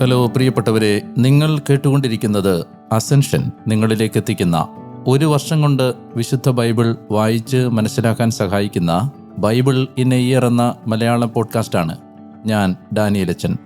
Hello പ്രിയപ്പെട്ടവരെ നിങ്ങൾ കേട്ടുകൊണ്ടിരിക്കുന്നത് അസെൻഷൻ നിങ്ങളിലേക്ക് എത്തിക്കുന്ന ഒരു വർഷം കൊണ്ട് വിശുദ്ധ ബൈബിൾ വായിച്ച് മനസ്സിലാക്കാൻ സഹായിക്കുന്ന ബൈബിൾ ഇൻ എ ഇയർ എന്ന മലയാളം പോഡ്കാസ്റ്റാണ് ഞാൻ ഡാനിയലച്ചൻ.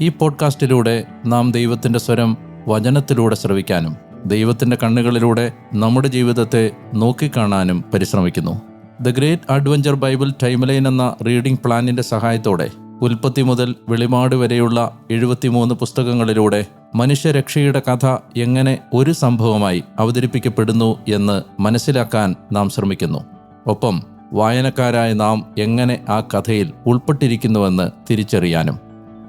ഈ പോഡ്കാസ്റ്റിലൂടെ നാം ദൈവത്തിന്റെ സ്വരം വചനത്തിലൂടെ ശ്രവിക്കാനും ദൈവത്തിന്റെ കണ്ണുകളിലൂടെ നമ്മുടെ ജീവിതത്തെ നോക്കിക്കാണാനും പരിശ്രമിക്കുന്നു. The great adventure Bible timeline എന്ന റീഡിംഗ് പ്ലാനിന്റെ സഹായത്തോടെ ഉൽപ്പത്തി മുതൽ വെളിപാട് വരെയുള്ള എഴുപത്തിമൂന്ന് പുസ്തകങ്ങളിലൂടെ മനുഷ്യരക്ഷയുടെ കഥ എങ്ങനെ ഒരു സംഭവമായി അവതരിപ്പിക്കപ്പെടുന്നു എന്ന് മനസ്സിലാക്കാൻ നാം ശ്രമിക്കുന്നു. ഒപ്പം വായനക്കാരായ നാം എങ്ങനെ ആ കഥയിൽ ഉൾപ്പെട്ടിരിക്കുന്നുവെന്ന് തിരിച്ചറിയാനും.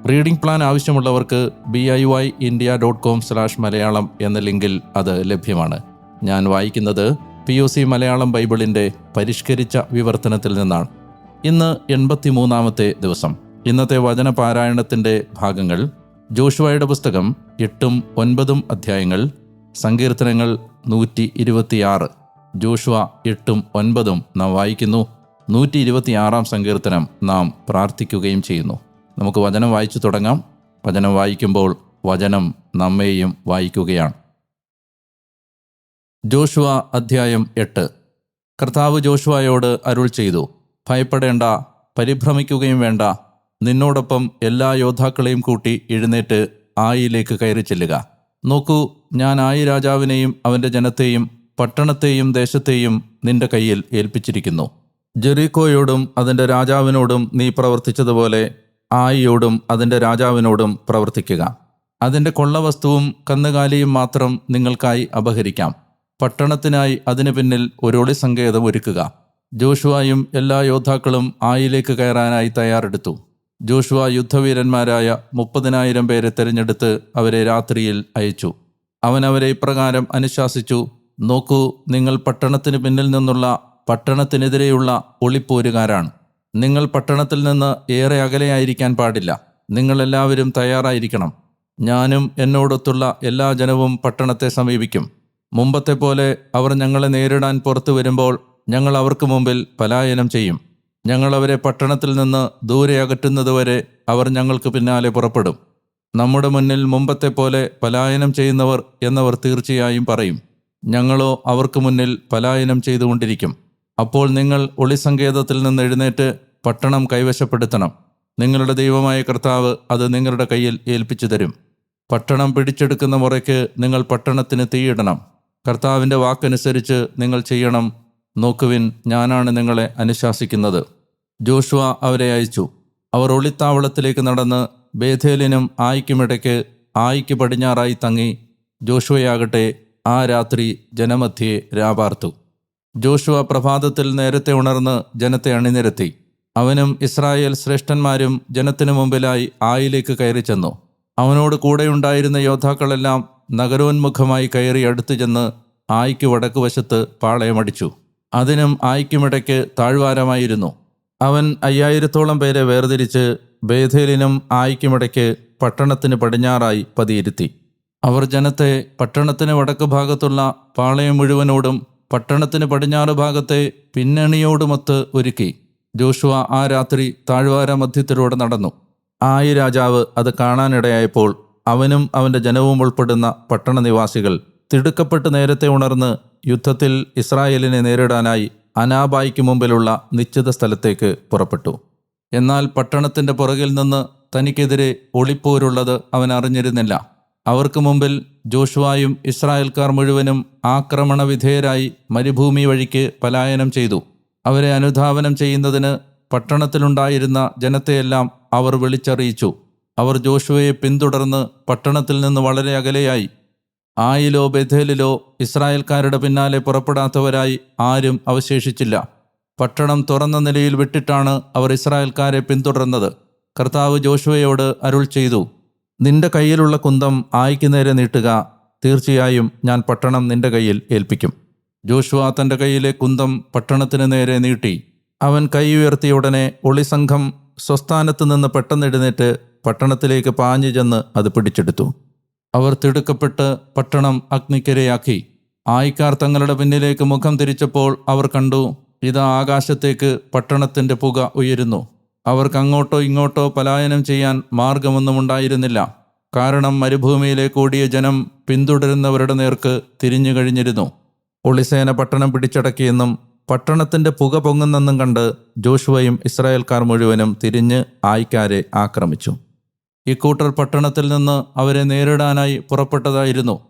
റീഡിംഗ് പ്ലാൻ ആവശ്യമുള്ളവർക്ക് B I Y India dot com slash Malayalam എന്ന ലിങ്കിൽ അത് ലഭ്യമാണ്. ഞാൻ വായിക്കുന്നത് പി ഒ സി മലയാളം ബൈബിളിന്റെ പരിഷ്കരിച്ച വിവർത്തനത്തിൽ നിന്നാണ്. ഇന്ന് എൺപത്തിമൂന്നാമത്തെ ദിവസം. ഇന്നത്തെ വചന പാരായണത്തിന്റെ ഭാഗങ്ങൾ ജോഷുവയുടെ പുസ്തകം എട്ടും ഒൻപതും അധ്യായങ്ങൾ സങ്കീർത്തനങ്ങൾ നൂറ്റി ഇരുപത്തിയാറ് ജോഷുവ എട്ടും ഒൻപതും നാം വായിക്കുന്നു. നൂറ്റി ഇരുപത്തിയാറാം സങ്കീർത്തനം നാം പ്രാർത്ഥിക്കുകയും ചെയ്യുന്നു. നമുക്ക് വചനം വായിച്ചു തുടങ്ങാം. വചനം വായിക്കുമ്പോൾ വചനം നമ്മെയും വായിക്കുകയാണ്. ജോഷുവ അധ്യായം എട്ട്. കർത്താവ് ജോഷുവയോട് അരുൾ ചെയ്തു ഭയപ്പെടേണ്ട പരിഭ്രമിക്കുകയും വേണ്ട നിന്നോടൊപ്പം എല്ലാ യോദ്ധാക്കളെയും കൂട്ടി എഴുന്നേറ്റ് ആയിലേക്ക് കയറി ചെല്ലുക. നോക്കൂ ഞാൻ ആയി രാജാവിനെയും അവന്റെ ജനത്തെയും പട്ടണത്തെയും ദേശത്തെയും നിന്റെ കയ്യിൽ ഏൽപ്പിച്ചിരിക്കുന്നു. ജെറീക്കോയോടും അതിന്റെ രാജാവിനോടും നീ പ്രവർത്തിച്ചതുപോലെ ആയിയോടും അതിന്റെ രാജാവിനോടും പ്രവർത്തിക്കുക. അതിന്റെ കൊള്ളവസ്തുവും കന്നുകാലിയും മാത്രം നിങ്ങൾക്കായി അപഹരിക്കാം. പട്ടണത്തിനായി അതിനു പിന്നിൽ ഒരൊളി സങ്കേതം ഒരുക്കുക. ജോഷുവായും എല്ലാ യോദ്ധാക്കളും ആയിലേക്ക് കയറാനായി തയ്യാറെടുത്തു. ജോഷുവ യുദ്ധവീരന്മാരായ മുപ്പതിനായിരം പേരെ തിരഞ്ഞെടുത്ത് അവരെ രാത്രിയിൽ അയച്ചു. അവൻ അവരെ ഇപ്രകാരം അനുശാസിച്ചു നോക്കൂ നിങ്ങൾ പട്ടണത്തിന് പിന്നിൽ നിന്നുള്ള പട്ടണത്തിനെതിരെയുള്ള ഒളിപ്പോരുകാരാണ്. നിങ്ങൾ പട്ടണത്തിൽ നിന്ന് ഏറെ അകലെയായിരിക്കാൻ പാടില്ല. നിങ്ങളെല്ലാവരും തയ്യാറായിരിക്കണം. ഞാനും എന്നോടൊത്തുള്ള എല്ലാ ജനവും പട്ടണത്തെ സമീപിക്കും. മുമ്പത്തെ പോലെ അവർ ഞങ്ങളെ നേരിടാൻ പുറത്തു വരുമ്പോൾ ഞങ്ങൾ അവർക്ക് മുമ്പിൽ പലായനം ചെയ്യും. ഞങ്ങൾ അവരെ പട്ടണത്തിൽ നിന്ന് ദൂരെ അകറ്റുന്നതുവരെ അവർ ഞങ്ങൾക്ക് പിന്നാലെ പുറപ്പെടും. നമ്മുടെ മുന്നിൽ മുമ്പത്തെ പോലെ പലായനം ചെയ്യുന്നവർ എന്നവർ തീർച്ചയായും പറയും ഞങ്ങളോ അവർക്ക് മുന്നിൽ പലായനം ചെയ്തുകൊണ്ടിരിക്കും. അപ്പോൾ നിങ്ങൾ ഒളിസങ്കേതത്തിൽ നിന്ന് എഴുന്നേറ്റ് പട്ടണം കൈവശപ്പെടുത്തണം. നിങ്ങളുടെ ദൈവമായ കർത്താവ് അത് നിങ്ങളുടെ കയ്യിൽ ഏൽപ്പിച്ചു തരും. പട്ടണം പിടിച്ചെടുക്കുന്ന മുറയ്ക്ക് നിങ്ങൾ പട്ടണത്തിന് തീയിടണം. കർത്താവിന്റെ വാക്കനുസരിച്ച് നിങ്ങൾ ചെയ്യണം. നോക്കുവിൻ ഞാനാണ് നിങ്ങളെ അനുശാസിക്കുന്നത്. ജോഷുവ അവരെ അയച്ചു. അവർ ഒളിത്താവളത്തിലേക്ക് നടന്ന് ബേഥേലിനും ആയിക്കുമിടയ്ക്ക് ആയിക്ക് പടിഞ്ഞാറായി തങ്ങി ജോഷുവയാകട്ടെ ആ രാത്രി ജനമധ്യേ രാപാർത്തു. ജോഷുവ പ്രഭാതത്തിൽ നേരത്തെ ഉണർന്ന് ജനത്തെ അണിനിരത്തി. അവനും ഇസ്രായേൽ ശ്രേഷ്ഠന്മാരും ജനത്തിനു മുമ്പിലായി ആയിലേക്ക് കയറി ചെന്നു. അവനോട് കൂടെയുണ്ടായിരുന്ന യോദ്ധാക്കളെല്ലാം നഗരോന്മുഖമായി കയറി അടുത്തു ചെന്ന് ആയിക്ക് വടക്കുവശത്ത് പാളയമടിച്ചു. അതിനും ആയിക്കുമിടയ്ക്ക് താഴ്വാരമായിരുന്നു. അവൻ അയ്യായിരത്തോളം പേരെ വേർതിരിച്ച് ബേഥേലിനും ആയിക്കുമിടയ്ക്ക് പട്ടണത്തിന് പടിഞ്ഞാറായി പതിയിരുത്തി. അവർ ജനത്തെ പട്ടണത്തിന് വടക്ക് ഭാഗത്തുള്ള പാളയം മുഴുവനോടും പട്ടണത്തിന് പടിഞ്ഞാറ് ഭാഗത്തെ പിന്നണിയോടുമൊത്ത് ഒരുക്കി. ജോഷുവ ആ രാത്രി താഴ്വാര മധ്യത്തിലൂടെ നടന്നു. ആയി രാജാവ് അത് കാണാനിടയായപ്പോൾ അവനും അവന്റെ ജനവും ഉൾപ്പെടുന്ന പട്ടണനിവാസികൾ തിടുക്കപ്പെട്ട് നേരത്തെ ഉണർന്ന് യുദ്ധത്തിൽ ഇസ്രായേലിനെ നേരിടാനായി അനാബായിക്ക് മുമ്പിലുള്ള നിശ്ചിത സ്ഥലത്തേക്ക് പുറപ്പെട്ടു. എന്നാൽ പട്ടണത്തിന്റെ പുറകിൽ നിന്ന് തനിക്കെതിരെ ഒളിപ്പോരുള്ളത് അവൻ അറിഞ്ഞിരുന്നില്ല. അവർക്ക് മുമ്പിൽ ജോഷുവായും ഇസ്രായേൽക്കാർ മുഴുവനും ആക്രമണ വിധേയരായി മരുഭൂമി വഴിക്ക് പലായനം ചെയ്തു. അവരെ അനുധാവനം ചെയ്യുന്നതിന് പട്ടണത്തിലുണ്ടായിരുന്ന ജനത്തെയെല്ലാം അവർ വിളിച്ചറിയിച്ചു. അവർ ജോഷുവയെ പിന്തുടർന്ന് പട്ടണത്തിൽ നിന്ന് വളരെ അകലെയായി ആയിലോ ബഥേലിലോ ഇസ്രായേൽക്കാരുടെ പിന്നാലെ പുറപ്പെടാത്തവരായി ആരും അവശേഷിച്ചില്ല. പട്ടണം തുറന്ന നിലയിൽ വിട്ടിട്ടാണ് അവർ ഇസ്രായേൽക്കാരെ പിന്തുടർന്നത്. കർത്താവ് ജോഷുവയോട് അരുൾ ചെയ്തു നിന്റെ കയ്യിലുള്ള കുന്തം ആയിക്ക് നേരെ നീട്ടുക. തീർച്ചയായും ഞാൻ പട്ടണം നിന്റെ കയ്യിൽ ഏൽപ്പിക്കും. ജോഷുവ തന്റെ കയ്യിലെ കുന്തം പട്ടണത്തിന് നേരെ നീട്ടി. അവൻ കൈ ഉയർത്തിയ ഉടനെ ഒളിസംഘം സ്വസ്ഥാനത്ത് നിന്ന് പെട്ടെന്ന് എഴുന്നേറ്റ് പട്ടണത്തിലേക്ക് പാഞ്ഞു ചെന്ന് അത് പിടിച്ചെടുത്തു. അവർ തിടുക്കപ്പെട്ട് പട്ടണം അഗ്നിക്കരയാക്കി. ആയിക്കാർ തങ്ങളുടെ പിന്നിലേക്ക് മുഖം തിരിച്ചപ്പോൾ അവർ കണ്ടു ഇതാ ആകാശത്തേക്ക് പട്ടണത്തിന്റെ പുക ഉയരുന്നു. അവർക്ക് അങ്ങോട്ടോ ഇങ്ങോട്ടോ പലായനം ചെയ്യാൻ മാർഗമൊന്നും ഉണ്ടായിരുന്നില്ല. കാരണം മരുഭൂമിയിലെ കൂടിയ ജനം പിന്തുടരുന്നവരുടെ നേർക്ക് തിരിഞ്ഞു കഴിഞ്ഞിരുന്നു. ഒളിസേന പട്ടണം പിടിച്ചടക്കിയെന്നും പട്ടണത്തിന്റെ പുക പൊങ്ങുന്നെന്നും കണ്ട് ജോഷുവയും ഇസ്രായേൽക്കാർ മുഴുവനും തിരിഞ്ഞ് ആയിക്കാരെ ആക്രമിച്ചു. ഇക്കൂട്ടർ പട്ടണത്തിൽ നിന്ന് അവരെ നേരിടാനായി പുറപ്പെട്ടതായിരുന്നു.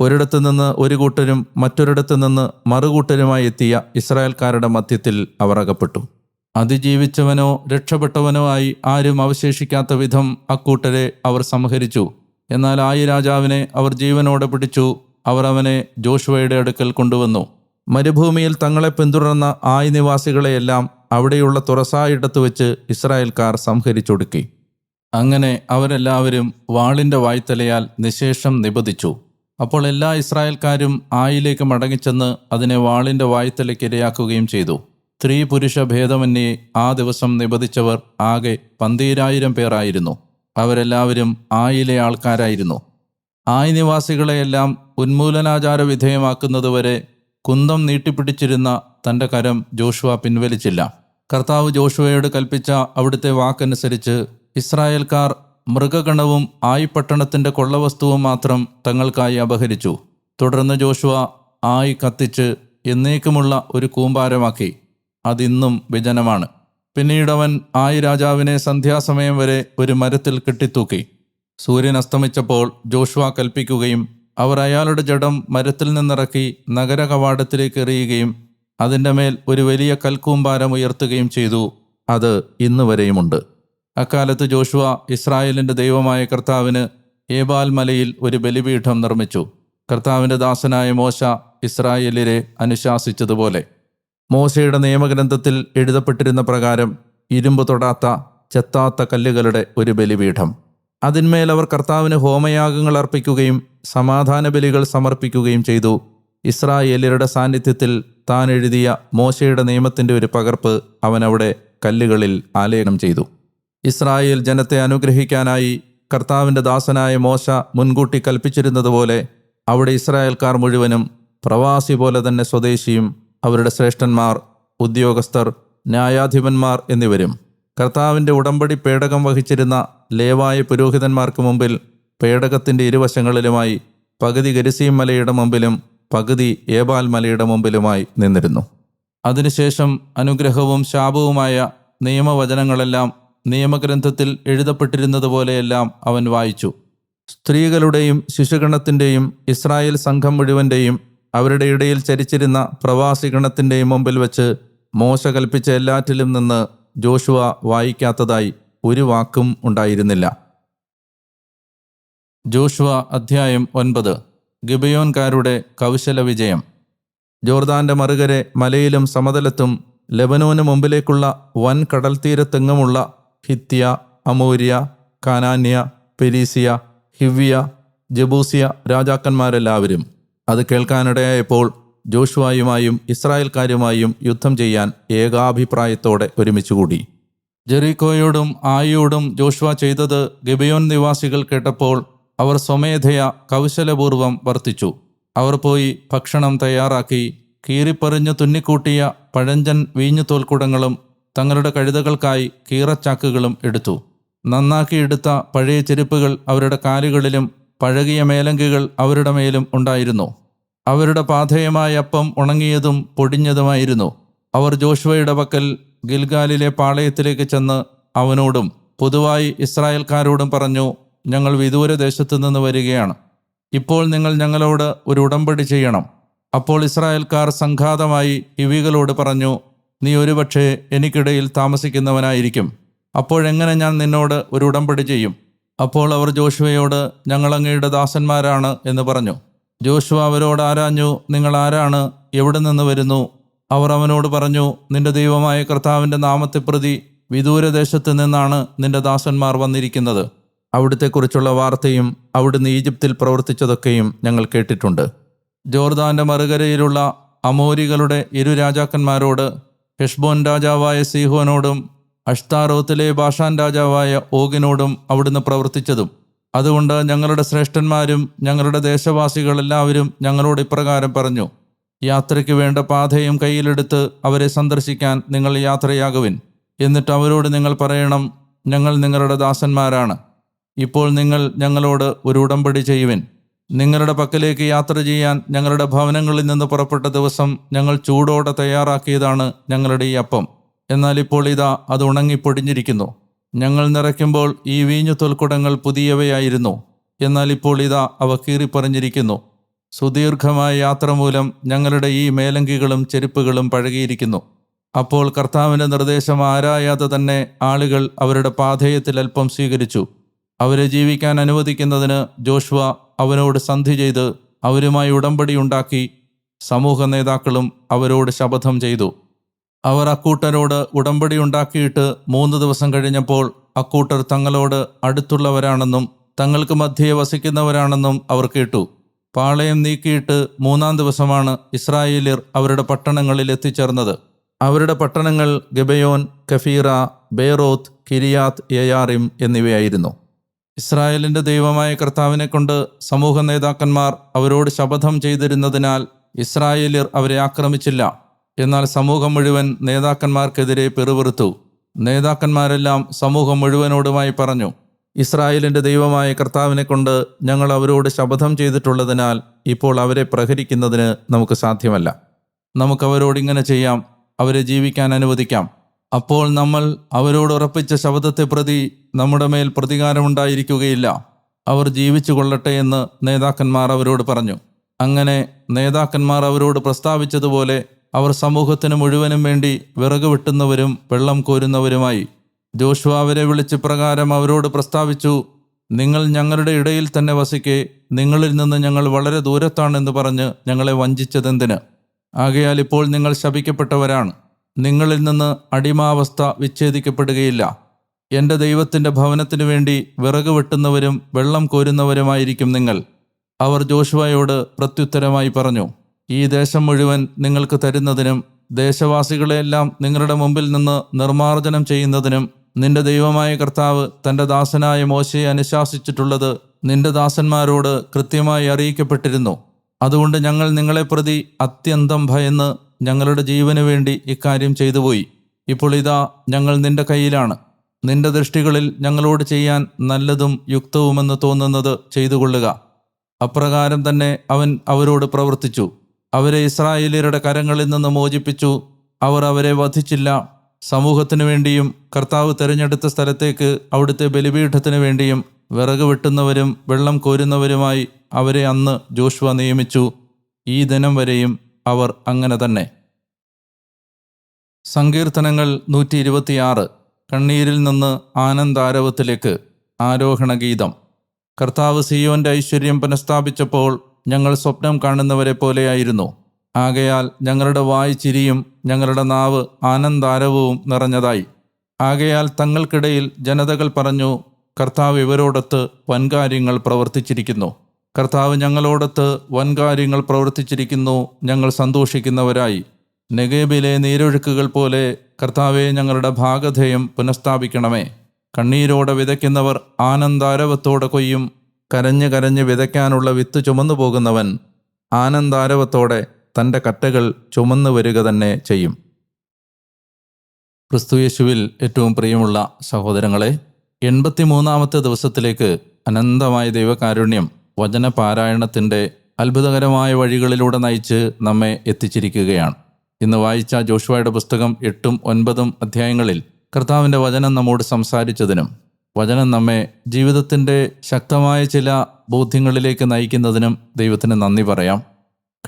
ഒരിടത്തു നിന്ന് ഒരു കൂട്ടരും മറ്റൊരിടത്തു നിന്ന് മറുകൂട്ടരുമായി എത്തിയ ഇസ്രായേൽക്കാരുടെ മധ്യത്തിൽ അവർ അകപ്പെട്ടു. അതിജീവിച്ചവനോ രക്ഷപ്പെട്ടവനോ ആയി ആരും അവശേഷിക്കാത്ത വിധം അക്കൂട്ടരെ അവർ സംഹരിച്ചു. എന്നാൽ ആയി രാജാവിനെ അവർ ജീവനോടെ പിടിച്ചു. അവർ അവനെ ജോഷുവയുടെ അടുക്കൽ കൊണ്ടുവന്നു. മരുഭൂമിയിൽ തങ്ങളെ പിന്തുടർന്ന ആയി നിവാസികളെയെല്ലാം അവിടെയുള്ള തുറസായിടത്ത് വെച്ച് ഇസ്രായേൽക്കാർ സംഹരിച്ചൊടുക്കി. അങ്ങനെ അവരെല്ലാവരും വാളിന്റെ വായ്ത്തലയാൽ നിശേഷം നിബദിച്ചു അപ്പോൾ എല്ലാ ഇസ്രായേൽക്കാരും ആയിലേക്ക് മടങ്ങിച്ചെന്ന് അതിനെ വാളിന്റെ വായ്ത്തലയ്ക്ക് ഇരയാക്കുകയും ചെയ്തു. സ്ത്രീ പുരുഷ ഭേദമന്യേ ആ ദിവസം നിബദിച്ചവർ ആകെ പന്തീരായിരം പേരായിരുന്നു. അവരെല്ലാവരും ആയിലെ ആൾക്കാരായിരുന്നു. ആയി നിവാസികളെയെല്ലാം ഉന്മൂലനാചാര വിധേയമാക്കുന്നതുവരെ കുന്തം നീട്ടിപ്പിടിച്ചിരുന്ന തന്റെ കരം ജോഷുവ പിൻവലിച്ചില്ല. കർത്താവ് ജോഷുവയോട് കൽപ്പിച്ച അവിടുത്തെ വാക്കനുസരിച്ച് ഇസ്രായേൽക്കാർ മൃഗഗണവും ആയി പട്ടണത്തിന്റെ കൊള്ളവസ്തുവും മാത്രം തങ്ങൾക്കായി അപഹരിച്ചു. തുടർന്ന് ജോഷുവ ആയി കത്തിച്ച് എന്നേക്കുമുള്ള ഒരു കൂമ്പാരമാക്കി. അതിന്നും വിജനമാണ്. പിന്നീടവൻ ആയി രാജാവിനെ സന്ധ്യാസമയം വരെ ഒരു മരത്തിൽ കെട്ടിത്തൂക്കി. സൂര്യൻ അസ്തമിച്ചപ്പോൾ ജോഷുവ കൽപ്പിക്കുകയും അവർ അയാളുടെ ജഡം മരത്തിൽ നിന്നിറക്കി നഗര കവാടത്തിലേക്ക് എറിയുകയും അതിന്റെ മേൽ ഒരു വലിയ കൽക്കൂമ്പാരം ഉയർത്തുകയും ചെയ്തു. അത് ഇന്ന് വരെയുമുണ്ട് അക്കാലത്ത് ജോഷുവ ഇസ്രായേലിന്റെ ദൈവമായ കർത്താവിന് ഏബാൽ മലയിൽ ഒരു ബലിപീഠം നിർമ്മിച്ചു. കർത്താവിന്റെ ദാസനായ മോശ ഇസ്രായേലിനെ അനുശാസിച്ചതുപോലെ. മോശയുടെ നിയമഗ്രന്ഥത്തിൽ എഴുതപ്പെട്ടിരുന്ന പ്രകാരം ഇരുമ്പ് തൊടാത്ത ചെത്താത്ത കല്ലുകളുടെ ഒരു ബലിപീഠം. അതിന്മേൽ അവർ കർത്താവിന് ഹോമയാഗങ്ങൾ അർപ്പിക്കുകയും സമാധാന ബലികൾ സമർപ്പിക്കുകയും ചെയ്തു. ഇസ്രായേലിയരുടെ സാന്നിധ്യത്തിൽ താൻ എഴുതിയ മോശയുടെ നിയമത്തിന്റെ ഒരു പകർപ്പ് അവൻ അവിടെ കല്ലുകളിൽ ആലേഖനം ചെയ്തു. ഇസ്രായേൽ ജനത്തെ അനുഗ്രഹിക്കാനായി കർത്താവിന്റെ ദാസനായ മോശ മുൻകൂട്ടി കൽപ്പിച്ചിരുന്നതുപോലെ അവിടെ ഇസ്രായേൽക്കാർ മുഴുവനും പ്രവാസി പോലെ തന്നെ സ്വദേശിയും അവരുടെ ശ്രേഷ്ഠന്മാർ ഉദ്യോഗസ്ഥർ ന്യായാധിപന്മാർ എന്നിവരും. കർത്താവിന്റെ ഉടമ്പടി പേടകം വഹിച്ചിരുന്ന ലേവായ പുരോഹിതന്മാർക്ക് മുമ്പിൽ പേടകത്തിന്റെ ഇരുവശങ്ങളിലുമായി പകുതി ഗരിസീം മലയുടെ മുമ്പിലും പകുതി ഏബാൽ മലയുടെ മുമ്പിലുമായി നിന്നിരുന്നു. അതിനുശേഷം അനുഗ്രഹവും ശാപവുമായ നിയമവചനങ്ങളെല്ലാം നിയമഗ്രന്ഥത്തിൽ എഴുതപ്പെട്ടിരുന്നത് എഴുതപ്പെട്ടിരുന്നതുപോലെയെല്ലാം അവൻ വായിച്ചു. സ്ത്രീകളുടെയും ശിശുഗണത്തിന്റെയും ഇസ്രായേൽ സംഘം മുഴുവന്റെയും അവരുടെ ഇടയിൽ ചരിച്ചിരുന്ന പ്രവാസിഗണത്തിന്റെയും മുമ്പിൽ വെച്ച് മോശ കൽപ്പിച്ച എല്ലാറ്റിലും നിന്ന് ജോഷുവ വായിക്കാത്തതായി ഒരു വാക്കും ഉണ്ടായിരുന്നില്ല. ജോഷുവ അധ്യായം ഒൻപത്. ഗിബയോൻകാരുടെ കൗശല വിജയം. ജോർദാന്റെ മറുകരെ മലയിലും സമതലത്തും ലെബനോന് മുമ്പിലേക്കുള്ള വൻ കടൽ കടൽത്തീരത്തെങ്ങുമുള്ള ഹിത്യ അമൂര്യ കാനാന്യ പെരീസിയ ഹിവ്യ ജബൂസിയ രാജാക്കന്മാരെല്ലാവരും അത് കേൾക്കാനിടയായപ്പോൾ ജോഷുവായുമായും ഇസ്രായേൽക്കാരുമായും യുദ്ധം ചെയ്യാൻ ഏകാഭിപ്രായത്തോടെ ഒരുമിച്ചുകൂടി. ജെറീക്കോയോടും ആയിയോടും ജോഷുവ ചെയ്തത് ഗിബയോൻ നിവാസികൾ കേട്ടപ്പോൾ അവർ സ്വമേധയ കൗശലപൂർവം വർത്തിച്ചു. അവർ പോയി ഭക്ഷണം തയ്യാറാക്കി കീറിപ്പറിഞ്ഞു തുന്നിക്കൂട്ടിയ പഴഞ്ചൻ വീഞ്ഞു തോൽക്കുടങ്ങളും തങ്ങളുടെ കഴുതകൾക്കായി കീറച്ചാക്കുകളും എടുത്തു. നന്നാക്കിയെടുത്ത പഴയ ചെരുപ്പുകൾ അവരുടെ കാലുകളിലും പഴകിയ മേലങ്കികൾ അവരുടെ മേലും ഉണ്ടായിരുന്നു. അവരുടെ പാഥേയമായ അപ്പം ഉണങ്ങിയതും പൊടിഞ്ഞതുമായിരുന്നു. അവർ ജോഷുവയുടെ പക്കൽ ഗിൽഗാലിലെ പാളയത്തിലേക്ക് ചെന്ന് അവനോടും പൊതുവായി ഇസ്രായേൽക്കാരോടും പറഞ്ഞു ഞങ്ങൾ വിദൂര ദേശത്തു നിന്ന് വരികയാണ്. ഇപ്പോൾ നിങ്ങൾ ഞങ്ങളോട് ഒരു ഉടമ്പടി ചെയ്യണം. അപ്പോൾ ഇസ്രായേൽക്കാർ സംഘാതമായി ഇവികളോട് പറഞ്ഞു നീ ഒരുപക്ഷെ എനിക്കിടയിൽ താമസിക്കുന്നവനായിരിക്കും. അപ്പോഴെങ്ങനെ ഞാൻ നിന്നോട് ഒരു ഉടമ്പടി ചെയ്യും? അപ്പോൾ അവർ ജോഷുവയോട് ഞങ്ങളങ്ങയുടെ ദാസന്മാരാണ് എന്ന് പറഞ്ഞു. ജോഷുവ അവരോട് ആരാഞ്ഞു? നിങ്ങൾ ആരാണ്? എവിടെ നിന്ന് വരുന്നു? അവർ അവനോട് പറഞ്ഞു നിന്റെ ദൈവമായ കർത്താവിന്റെ നാമത്തെ പ്രതി വിദൂരദേശത്ത് നിന്നാണ് നിന്റെ ദാസന്മാർ വന്നിരിക്കുന്നത്. അവിടുത്തെക്കുറിച്ചുള്ള വാർത്തയും അവിടുന്ന് ഈജിപ്തിൽ പ്രവർത്തിച്ചതൊക്കെയും ഞങ്ങൾ കേട്ടിട്ടുണ്ട്. ജോർദാന്റെ മറുകരയിലുള്ള അമോരികളുടെ ഇരു രാജാക്കന്മാരോട് ഹെഷ്ബോൻ രാജാവായ സീഹോനോടും അഷ്താറോത്തിലെ ബാഷാൻ രാജാവായ ഓഗിനോടും അവിടുന്ന് പ്രവർത്തിച്ചതും. അതുകൊണ്ട് ഞങ്ങളുടെ ശ്രേഷ്ഠന്മാരും ഞങ്ങളുടെ ദേശവാസികളെല്ലാവരും ഞങ്ങളോട് ഇപ്രകാരം പറഞ്ഞു യാത്രയ്ക്ക് വേണ്ട പാതയും കയ്യിലെടുത്ത് അവരെ സന്ദർശിക്കാൻ നിങ്ങൾ യാത്രയാകുവിൻ. എന്നിട്ട് അവരോട് നിങ്ങൾ പറയണം ഞങ്ങൾ നിങ്ങളുടെ ദാസന്മാരാണ്. ഇപ്പോൾ നിങ്ങൾ ഞങ്ങളോട് ഒരു ഉടമ്പടി ചെയ്യുവിൻ. നിങ്ങളുടെ പക്കലേക്ക് യാത്ര ചെയ്യാൻ ഞങ്ങളുടെ ഭവനങ്ങളിൽ നിന്ന് പുറപ്പെട്ട ദിവസം ഞങ്ങൾ ചൂടോടെ തയ്യാറാക്കിയതാണ് ഞങ്ങളുടെ ഈ അപ്പം. എന്നാൽ ഇപ്പോൾ ഇതാ അത് ഉണങ്ങിപ്പൊടിഞ്ഞിരിക്കുന്നു ഞങ്ങൾ നിറയ്ക്കുമ്പോൾ ഈ വീഞ്ഞു തൊൽക്കുടങ്ങൾ പുതിയവയായിരുന്നു. എന്നാൽ ഇപ്പോൾ ഇതാ അവ കീറിപ്പറിഞ്ഞിരിക്കുന്നു. സുദീർഘമായ യാത്ര മൂലം ഞങ്ങളുടെ ഈ മേലങ്കികളും ചെരുപ്പുകളും പഴകിയിരിക്കുന്നു. അപ്പോൾ കർത്താവിന്റെ നിർദ്ദേശം ആരായാതെ തന്നെ ആളുകൾ അവരുടെ പാധേയത്തിൽ അല്പം സ്വീകരിച്ചു. അവരെ ജീവിക്കാൻ അനുവദിക്കുന്നതിന് ജോഷ്വ അവനോട് സന്ധി ചെയ്ത് അവരുമായി ഉടമ്പടി ഉണ്ടാക്കി സമൂഹ നേതാക്കളും അവരോട് ശപഥം ചെയ്തു. അവർ അക്കൂട്ടരോട് ഉടമ്പടി ഉണ്ടാക്കിയിട്ട് മൂന്ന് ദിവസം കഴിഞ്ഞപ്പോൾ അക്കൂട്ടർ തങ്ങളോട് അടുത്തുള്ളവരാണെന്നും തങ്ങൾക്ക് മധ്യേ വസിക്കുന്നവരാണെന്നും അവർ കേട്ടു. പാളയം നീക്കിയിട്ട് മൂന്നാം ദിവസമാണ് ഇസ്രായേലിയർ അവരുടെ പട്ടണങ്ങളിൽ എത്തിച്ചേർന്നത്. അവരുടെ പട്ടണങ്ങൾ ഗബയോൻ കഫീറ ബേറോത്ത് കിരിയാത്ത് യയാറിം എന്നിവയായിരുന്നു. ഇസ്രായേലിന്റെ ദൈവമായ കർത്താവിനെ കൊണ്ട് സമൂഹ നേതാക്കന്മാർ അവരോട് ശപഥം ചെയ്തിരുന്നതിനാൽ ഇസ്രായേലിയർ അവരെ ആക്രമിച്ചില്ല. എന്നാൽ സമൂഹം മുഴുവൻ നേതാക്കന്മാർക്കെതിരെ പെറുപെറുത്തു. നേതാക്കന്മാരെല്ലാം സമൂഹം മുഴുവനോടുമായി പറഞ്ഞു ഇസ്രായേലിന്റെ ദൈവമായ കർത്താവിനെ കൊണ്ട് ഞങ്ങൾ അവരോട് ശപഥം ചെയ്തിട്ടുള്ളതിനാൽ ഇപ്പോൾ അവരെ പ്രഹരിക്കുന്നതിന് നമുക്ക് സാധ്യമല്ല. നമുക്ക് അവരോട് ഇങ്ങനെ ചെയ്യാം അവരെ ജീവിക്കാൻ അനുവദിക്കാം. അപ്പോൾ നമ്മൾ അവരോട് ഉറപ്പിച്ച ശബ്ദത്തെ പ്രതി നമ്മുടെ മേൽ പ്രതികാരമുണ്ടായിരിക്കുകയില്ല. അവർ ജീവിച്ചു കൊള്ളട്ടെ എന്ന് നേതാക്കന്മാർ അവരോട് പറഞ്ഞു. അങ്ങനെ നേതാക്കന്മാർ അവരോട് പ്രസ്താവിച്ചതുപോലെ അവർ സമൂഹത്തിന് മുഴുവനും വേണ്ടി വിറക് വെട്ടുന്നവരും വെള്ളം കോരുന്നവരുമായി. ജോഷു അവരെ വിളിച്ച് പ്രകാരം അവരോട് പ്രസ്താവിച്ചു നിങ്ങൾ ഞങ്ങളുടെ ഇടയിൽ തന്നെ വസിക്കെ നിങ്ങളിൽ നിന്ന് ഞങ്ങൾ വളരെ ദൂരത്താണെന്ന് പറഞ്ഞ് ഞങ്ങളെ വഞ്ചിച്ചതെന്തിന്? ആകയാൽ ഇപ്പോൾ നിങ്ങൾ ശപിക്കപ്പെട്ടവരാണ്. നിങ്ങളിൽ നിന്ന് അടിമാവസ്ഥ വിച്ഛേദിക്കപ്പെടുകയില്ല. എന്റെ ദൈവത്തിന്റെ ഭവനത്തിനു വേണ്ടി വിറക് വെട്ടുന്നവരും വെള്ളം കോരുന്നവരുമായിരിക്കും നിങ്ങൾ. അവർ ജോഷുവയോട് പ്രത്യുത്തരമായി പറഞ്ഞു ഈ ദേശം മുഴുവൻ നിങ്ങൾക്ക് തരുന്നതിനും ദേശവാസികളെയെല്ലാം നിങ്ങളുടെ മുമ്പിൽ നിന്ന് നിർമ്മാർജനം ചെയ്യുന്നതിനും നിന്റെ ദൈവമായ കർത്താവ് തന്റെ ദാസനായ മോശയെ അനുശാസിച്ചിട്ടുള്ളത് നിന്റെ ദാസന്മാരോട് കൃത്യമായി അറിയിക്കപ്പെട്ടിരുന്നു. അതുകൊണ്ട് ഞങ്ങൾ നിങ്ങളെ പ്രതി അത്യന്തം ഭയന്ന് ഞങ്ങളുടെ ജീവന് വേണ്ടി ഇക്കാര്യം ചെയ്തുപോയി. ഇപ്പോൾ ഇതാ ഞങ്ങൾ നിന്റെ കയ്യിലാണ്. നിന്റെ ദൃഷ്ടികളിൽ ഞങ്ങളോട് ചെയ്യാൻ നല്ലതും യുക്തവുമെന്ന് തോന്നുന്നത് ചെയ്തുകൊള്ളുക. അപ്രകാരം തന്നെ അവൻ അവരോട് പ്രവർത്തിച്ചു. അവരെ ഇസ്രായേലിയരുടെ കരങ്ങളിൽ നിന്ന് മോചിപ്പിച്ചു. അവർ അവരെ വധിച്ചില്ല. സമൂഹത്തിനു വേണ്ടിയും കർത്താവ് തിരഞ്ഞെടുത്ത സ്ഥലത്തേക്ക് അവിടുത്തെ ബലിപീഠത്തിനു വേണ്ടിയും വിറക് വെട്ടുന്നവരും വെള്ളം കോരുന്നവരുമായി അവരെ അന്ന് ജോഷുവ നിയമിച്ചു. ഈ ദിനം വരെയും അവർ അങ്ങനെ തന്നെ. സങ്കീർത്തനങ്ങൾ നൂറ്റി ഇരുപത്തിയാറ് കണ്ണീരിൽ നിന്ന് ആനന്ദാരവത്തിലേക്ക് ആരോഹണ ഗീതം കർത്താവ് സിയോന്റെ ഐശ്വര്യം പുനഃസ്ഥാപിച്ചപ്പോൾ ഞങ്ങൾ സ്വപ്നം കാണുന്നവരെ പോലെയായിരുന്നു. ആകയാൽ ഞങ്ങളുടെ വായ് ചിരിയും ഞങ്ങളുടെ നാവ് ആനന്ദാരവവും നിറഞ്ഞതായി. ആകയാൽ തങ്ങൾക്കിടയിൽ ജനതകൾ പറഞ്ഞു കർത്താവ് ഇവരോടൊത്ത് വൻകാര്യങ്ങൾ പ്രവർത്തിച്ചിരിക്കുന്നു. കർത്താവ് ഞങ്ങളോടൊത്ത് വൻകാര്യങ്ങൾ പ്രവർത്തിച്ചിരിക്കുന്നു ഞങ്ങൾ സന്തോഷിക്കുന്നവരായി. നെഗേബിലെ നീരൊഴുക്കുകൾ പോലെ കർത്താവെ ഞങ്ങളുടെ ഭാഗധേയം പുനഃസ്ഥാപിക്കണമേ. കണ്ണീരോടെ വിതയ്ക്കുന്നവർ ആനന്ദാരവത്തോടെ കൊയ്യും. കരഞ്ഞു കരഞ്ഞ് വിതയ്ക്കാനുള്ള വിത്ത് ചുമന്നു പോകുന്നവൻ ആനന്ദാരവത്തോടെ തന്റെ കറ്റകൾ ചുമന്നു വരിക തന്നെ ചെയ്യും. ക്രിസ്തുയേശുവിൽ ഏറ്റവും പ്രിയമുള്ള സഹോദരങ്ങളെ എൺപത്തിമൂന്നാമത്തെ ദിവസത്തിലേക്ക് അനന്തമായ ദൈവകാരുണ്യം വചനപാരായണത്തിന്റെ അത്ഭുതകരമായ വഴികളിലൂടെ നയിച്ച് നമ്മെ എത്തിച്ചിരിക്കുകയാണ്. ഇന്ന് വായിച്ച ജോഷുവയുടെ പുസ്തകം എട്ടും ഒൻപതും അധ്യായങ്ങളിൽ കർത്താവിന്റെ വചനം നമ്മോട് സംസാരിച്ചതിനും വചനം നമ്മെ ജീവിതത്തിന്റെ ശക്തമായ ചില ബോധ്യങ്ങളിലേക്ക് നയിക്കുന്നതിനും ദൈവത്തിന് നന്ദി പറയാം.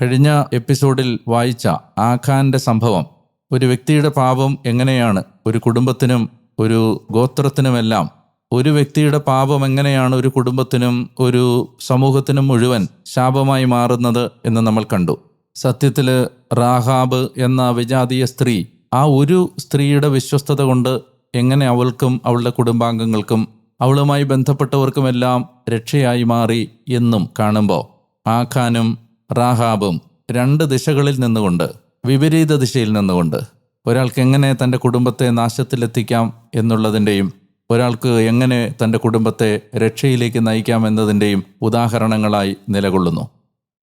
കഴിഞ്ഞ എപ്പിസോഡിൽ വായിച്ച ആഖാന്റെ സംഭവം ഒരു വ്യക്തിയുടെ പാപം എങ്ങനെയാണ്? ഒരു കുടുംബത്തിനും ഒരു ഗോത്രത്തിനുമെല്ലാം ഒരു വ്യക്തിയുടെ പാപം എങ്ങനെയാണ് ഒരു കുടുംബത്തിനും ഒരു സമൂഹത്തിനും മുഴുവൻ ശാപമായി മാറുന്നത് എന്ന് നമ്മൾ കണ്ടു. സത്യത്തിൽ റാഹാബ് എന്ന വിജാതീയ സ്ത്രീ ആ ഒരു സ്ത്രീയുടെ വിശ്വസ്തത കൊണ്ട് എങ്ങനെ അവൾക്കും അവളുടെ കുടുംബാംഗങ്ങൾക്കും അവളുമായി ബന്ധപ്പെട്ടവർക്കുമെല്ലാം രക്ഷയായി മാറി എന്നും കാണുമ്പോൾ ആഖാനും റാഹാബും രണ്ട് ദിശകളിൽ നിന്നുകൊണ്ട് വിപരീത ദിശയിൽ നിന്നുകൊണ്ട് ഒരാൾക്ക് എങ്ങനെ തന്റെ കുടുംബത്തെ നാശത്തിലെത്തിക്കാം എന്നുള്ളതിന്റെയും ഒരാൾക്ക് എങ്ങനെ തന്റെ കുടുംബത്തെ രക്ഷയിലേക്ക് നയിക്കാമെന്നതിന്റെയും ഉദാഹരണങ്ങളായി നിലകൊള്ളുന്നു.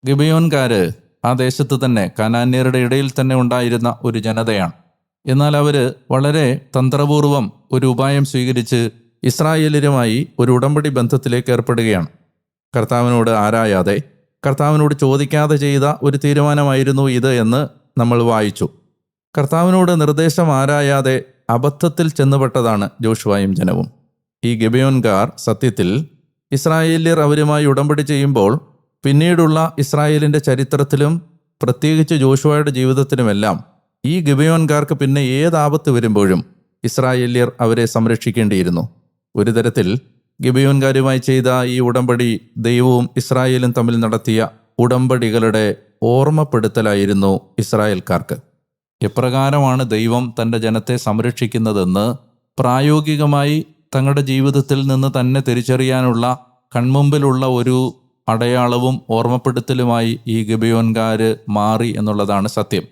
ഗിബയോൻകാര് ആ ദേശത്ത് തന്നെ കനാന്യരുടെ ഇടയിൽ തന്നെ ഉണ്ടായിരുന്ന ഒരു ജനതയാണ്. എന്നാൽ അവർ വളരെ തന്ത്രപൂർവം ഒരു ഉപായം സ്വീകരിച്ച് ഇസ്രായേലരുമായി ഒരു ഉടമ്പടി ബന്ധത്തിലേക്ക് ഏർപ്പെടുകയാണ്. കർത്താവിനോട് ആരായാതെ കർത്താവിനോട് ചോദിക്കാതെ ചെയ്ത ഒരു തീരുമാനമായിരുന്നു ഇത് എന്ന് നമ്മൾ വായിച്ചു. കർത്താവിനോട് നിർദ്ദേശം ആരായാതെ അബദ്ധത്തിൽ ചെന്നുപെട്ടതാണ് ജോഷുവായും ജനവും. ഈ ഗബയോൻകാർ സത്യത്തിൽ ഇസ്രായേലിയർ അവരുമായി ഉടമ്പടി ചെയ്യുമ്പോൾ പിന്നീടുള്ള ഇസ്രായേലിന്റെ ചരിത്രത്തിലും പ്രത്യേകിച്ച് ജോഷുവയുടെ ജീവിതത്തിലുമെല്ലാം ഈ ഗിബയോൻകാർക്ക് പിന്നെ ഏതാപത്ത് വരുമ്പോഴും ഇസ്രായേല്യർ അവരെ സംരക്ഷിക്കേണ്ടിയിരുന്നു. ഒരു തരത്തിൽ ഗിബയോൻകാരുമായി ചെയ്ത ഈ ഉടമ്പടി ദൈവവും ഇസ്രായേലും തമ്മിൽ നടത്തിയ ഉടമ്പടികളുടെ ഓർമ്മപ്പെടുത്തലായിരുന്നു ഇസ്രായേൽക്കാർക്ക്. എപ്രകാരമാണ് ദൈവം തന്റെ ജനത്തെ സംരക്ഷിക്കുന്നതെന്ന് പ്രായോഗികമായി തങ്ങളുടെ ജീവിതത്തിൽ നിന്ന് തന്നെ തിരിച്ചറിയാനുള്ള കൺമുമ്പിലുള്ള ഒരു അടയാളവും ഓർമ്മപ്പെടുത്തലുമായി ഈ ഗബിയോൻകാർ മാറി എന്നുള്ളതാണ് സത്യം.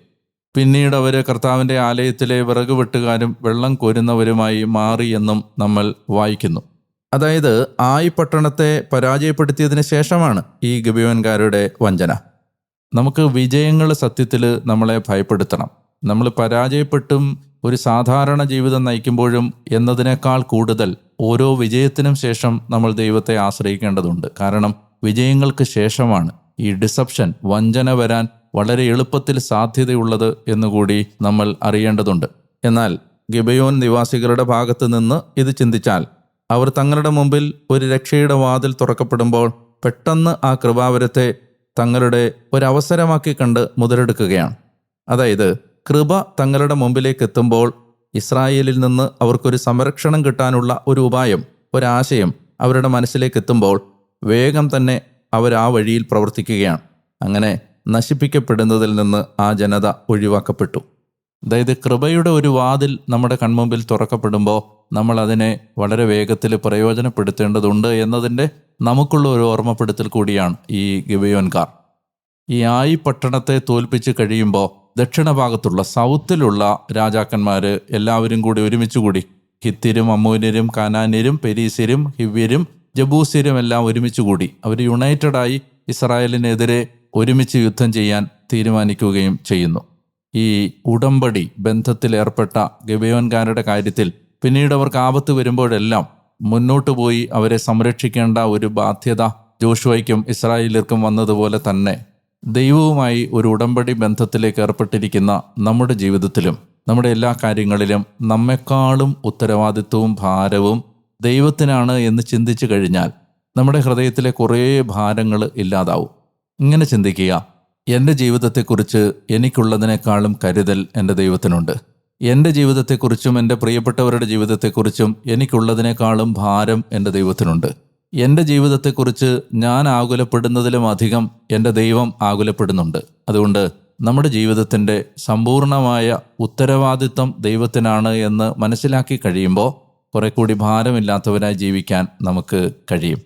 പിന്നീട് അവർ കർത്താവിന്റെ ആലയത്തിലെ വിറക് വെട്ടുകാരും വെള്ളം കോരുന്നവരുമായി മാറി എന്നും നമ്മൾ വായിക്കുന്നു. അതായത് ആയി പട്ടണത്തെ പരാജയപ്പെടുത്തിയതിന് ശേഷമാണ് ഈ ഗബിയോൻകാരുടെ വഞ്ചന. നമുക്ക് വിജയങ്ങൾ സത്യത്തിൽ നമ്മളെ ഭയപ്പെടുത്തണം. നമ്മൾ പരാജയപ്പെട്ടും ഒരു സാധാരണ ജീവിതം നയിക്കുമ്പോഴും എന്നതിനേക്കാൾ കൂടുതൽ ഓരോ വിജയത്തിനും ശേഷം നമ്മൾ ദൈവത്തെ ആശ്രയിക്കേണ്ടതുണ്ട്. കാരണം വിജയങ്ങൾക്ക് ശേഷമാണ് ഈ ഡിസപ്ഷൻ വഞ്ചന വരാൻ വളരെ എളുപ്പത്തിൽ സാധ്യതയുള്ളത് എന്നുകൂടി നമ്മൾ അറിയേണ്ടതുണ്ട്. എന്നാൽ ഗിബയോൻ നിവാസികളുടെ ഭാഗത്ത് നിന്ന് ഇത് ചിന്തിച്ചാൽ അവർ തങ്ങളുടെ മുമ്പിൽ ഒരു രക്ഷയുടെ വാതിൽ തുറക്കപ്പെടുമ്പോൾ പെട്ടെന്ന് ആ കൃപാവരത്തെ തങ്ങളുടെ ഒരവസരമാക്കി കണ്ട് മുതലെടുക്കുകയാണ്. അതായത് കൃപ തങ്ങളുടെ മുമ്പിലേക്ക് എത്തുമ്പോൾ ഇസ്രായേലിൽ നിന്ന് അവർക്കൊരു സംരക്ഷണം കിട്ടാനുള്ള ഒരു ഉപായം ഒരാശയം അവരുടെ മനസ്സിലേക്ക് എത്തുമ്പോൾ വേഗം തന്നെ അവർ ആ വഴിയിൽ പ്രവർത്തിക്കുകയാണ്. അങ്ങനെ നശിപ്പിക്കപ്പെടുന്നതിൽ നിന്ന് ആ ജനത ഒഴിവാക്കപ്പെട്ടു. അതായത് കൃപയുടെ ഒരു വാതിൽ നമ്മുടെ കൺമുമ്പിൽ തുറക്കപ്പെടുമ്പോൾ നമ്മൾ അതിനെ വളരെ വേഗത്തിൽ പ്രയോജനപ്പെടുത്തേണ്ടതുണ്ട് എന്നതിന്റെ നമുക്കുള്ള ഒരു ഓർമ്മപ്പെടുത്തൽ കൂടിയാണ് ഈ ഗിബയോൻകാർ. ഈ ആയി പട്ടണത്തെ തോൽപ്പിച്ച് കഴിയുമ്പോൾ ദക്ഷിണഭാഗത്തുള്ള സൗത്തിലുള്ള രാജാക്കന്മാർ എല്ലാവരും കൂടി ഒരുമിച്ച് കൂടി ഹിത്തിരും അമൂന്യരും കാനാന്യരും പെരീസിരും ഹിവ്യരും ജബൂസിരും എല്ലാം ഒരുമിച്ച് കൂടി അവർ യുണൈറ്റഡായി ഇസ്രായേലിനെതിരെ ഒരുമിച്ച് യുദ്ധം ചെയ്യാൻ തീരുമാനിക്കുകയും ചെയ്യുന്നു. ഈ ഉടമ്പടി ബന്ധത്തിൽ ബന്ധത്തിലേർപ്പെട്ട ഗബയോൻകാരുടെ കാര്യത്തിൽ പിന്നീട് അവർക്ക് ആപത്ത് വരുമ്പോഴെല്ലാം മുന്നോട്ട് പോയി അവരെ സംരക്ഷിക്കേണ്ട ഒരു ബാധ്യത ജോഷുവയ്ക്കും ഇസ്രായേലിർക്കും വന്നതുപോലെ തന്നെ. ദൈവവുമായി ഒരു ഉടമ്പടി ബന്ധത്തിലേക്ക് ഏർപ്പെട്ടിരിക്കുന്ന നമ്മുടെ ജീവിതത്തിലും നമ്മുടെ എല്ലാ കാര്യങ്ങളിലും നമ്മെക്കാളും ഉത്തരവാദിത്വവും ഭാരവും ദൈവത്തിനാണ് എന്ന് ചിന്തിച്ചു കഴിഞ്ഞാൽ നമ്മുടെ ഹൃദയത്തിലെ കുറേ ഭാരങ്ങൾ ഇല്ലാതാവും. ഇങ്ങനെ ചിന്തിക്കുക എന്റെ ജീവിതത്തെക്കുറിച്ച് എനിക്കുള്ളതിനേക്കാളും കരുതൽ എന്റെ ദൈവത്തിനുണ്ട്. എന്റെ ജീവിതത്തെക്കുറിച്ചും എന്റെ പ്രിയപ്പെട്ടവരുടെ ജീവിതത്തെക്കുറിച്ചും എനിക്കുള്ളതിനേക്കാളും ഭാരം എന്റെ ദൈവത്തിനുണ്ട്. എന്റെ ജീവിതത്തെക്കുറിച്ച് ഞാൻ ആകുലപ്പെടുന്നതിലും അധികം എന്റെ ദൈവം ആകുലപ്പെടുന്നുണ്ട്. അതുകൊണ്ട് നമ്മുടെ ജീവിതത്തിന്റെ സമ്പൂർണമായ ഉത്തരവാദിത്വം ദൈവത്തിനാണ് എന്ന് മനസ്സിലാക്കി കഴിയുമ്പോൾ കുറെ കൂടി ഭാരമില്ലാത്തവരായി ജീവിക്കാൻ നമുക്ക് കഴിയും.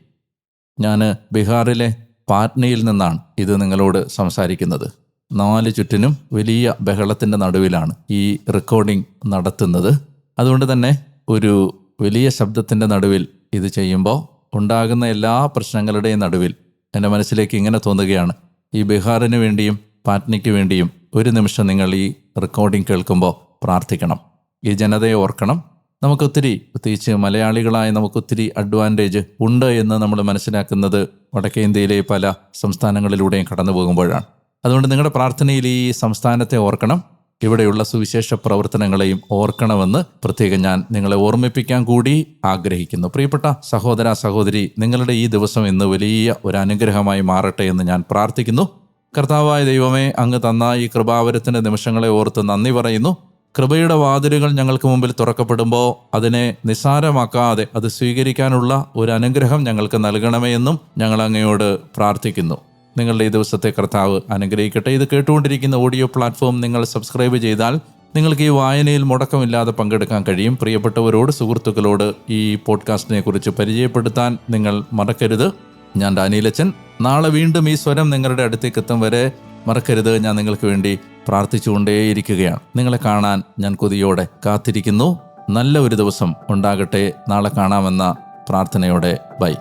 ഞാൻ ബീഹാറിലെ പാറ്റ്നയിൽ നിന്നാണ് ഇത് നിങ്ങളോട് സംസാരിക്കുന്നത്. നാല് ചുറ്റിനും വലിയ ബഹളത്തിന്റെ നടുവിലാണ് ഈ റെക്കോർഡിംഗ് നടത്തുന്നത്. അതുകൊണ്ട് തന്നെ ഒരു വലിയ ശബ്ദത്തിന്റെ നടുവിൽ ഇത് ചെയ്യുമ്പോൾ ഉണ്ടാകുന്ന എല്ലാ പ്രശ്നങ്ങളുടെയും നടുവിൽ എന്റെ മനസ്സിലേക്ക് ഇങ്ങനെ തോന്നുകയാണ്. ഈ ബീഹാറിന് വേണ്ടിയും പാറ്റ്നയ്ക്ക് വേണ്ടിയും ഒരു നിമിഷം നിങ്ങൾ ഈ റെക്കോർഡിംഗ് കേൾക്കുമ്പോൾ പ്രാർത്ഥിക്കണം. ഈ ജനതയെ ഓർക്കണം. നമുക്കൊത്തിരി പ്രത്യേകിച്ച് മലയാളികളായ നമുക്കൊത്തിരി അഡ്വാന്റേജ് ഉണ്ട് എന്ന് നമ്മൾ മനസ്സിലാക്കുന്നത് വടക്കേ ഇന്ത്യയിലെ പല സംസ്ഥാനങ്ങളിലൂടെയും കടന്നു പോകുമ്പോഴാണ് അതുകൊണ്ട് നിങ്ങളുടെ പ്രാർത്ഥനയിൽ ഈ സംസ്ഥാനത്തെ ഓർക്കണം. ഇവിടെയുള്ള സുവിശേഷ പ്രവർത്തനങ്ങളെയും ഓർക്കണമെന്ന് പ്രത്യേകം ഞാൻ നിങ്ങളെ ഓർമ്മിപ്പിക്കാൻ കൂടി ആഗ്രഹിക്കുന്നു. പ്രിയപ്പെട്ട സഹോദര സഹോദരി നിങ്ങളുടെ ഈ ദിവസം ഇന്ന് വലിയ ഒരു അനുഗ്രഹമായി മാറട്ടെ എന്ന് ഞാൻ പ്രാർത്ഥിക്കുന്നു. കർത്താവായ ദൈവമേ അങ്ങ് തന്ന ഈ കൃപാവരത്തിന്റെ നിമിഷങ്ങളെ ഓർത്ത് നന്ദി പറയുന്നു. കൃപയുടെ വാതിലുകൾ ഞങ്ങൾക്ക് മുമ്പിൽ തുറക്കപ്പെടുമ്പോൾ അതിനെ നിസ്സാരമാക്കാതെ അത് സ്വീകരിക്കാനുള്ള ഒരു അനുഗ്രഹം ഞങ്ങൾക്ക് നൽകണമേ എന്നും ഞങ്ങൾ അങ്ങയോട് പ്രാർത്ഥിക്കുന്നു. നിങ്ങളുടെ ഈ ദിവസത്തെ കർത്താവ് അനുഗ്രഹിക്കട്ടെ. ഇത് കേട്ടുകൊണ്ടിരിക്കുന്ന ഓഡിയോ പ്ലാറ്റ്ഫോം നിങ്ങൾ സബ്സ്ക്രൈബ് ചെയ്താൽ നിങ്ങൾക്ക് ഈ വായനയിൽ മുടക്കമില്ലാതെ പങ്കെടുക്കാൻ കഴിയും. പ്രിയപ്പെട്ടവരോട് സുഹൃത്തുക്കളോട് ഈ പോഡ്കാസ്റ്റിനെ കുറിച്ച് പരിചയപ്പെടുത്താൻ നിങ്ങൾ മറക്കരുത്. ഞാൻ ഡാനിയിലച്ചൻ. നാളെ വീണ്ടും ഈ സ്വരം നിങ്ങളുടെ അടുത്തേക്ക് എത്തും വരെ മറക്കരുത്. ഞാൻ നിങ്ങൾക്ക് വേണ്ടി പ്രാർത്ഥിച്ചുകൊണ്ടേയിരിക്കുകയാണ്. നിങ്ങളെ കാണാൻ ഞാൻ കൊതിയോടെ കാത്തിരിക്കുന്നു. നല്ല ഒരു ദിവസം ഉണ്ടാകട്ടെ. നാളെ കാണാമെന്ന പ്രാർത്ഥനയോടെ. ബൈ.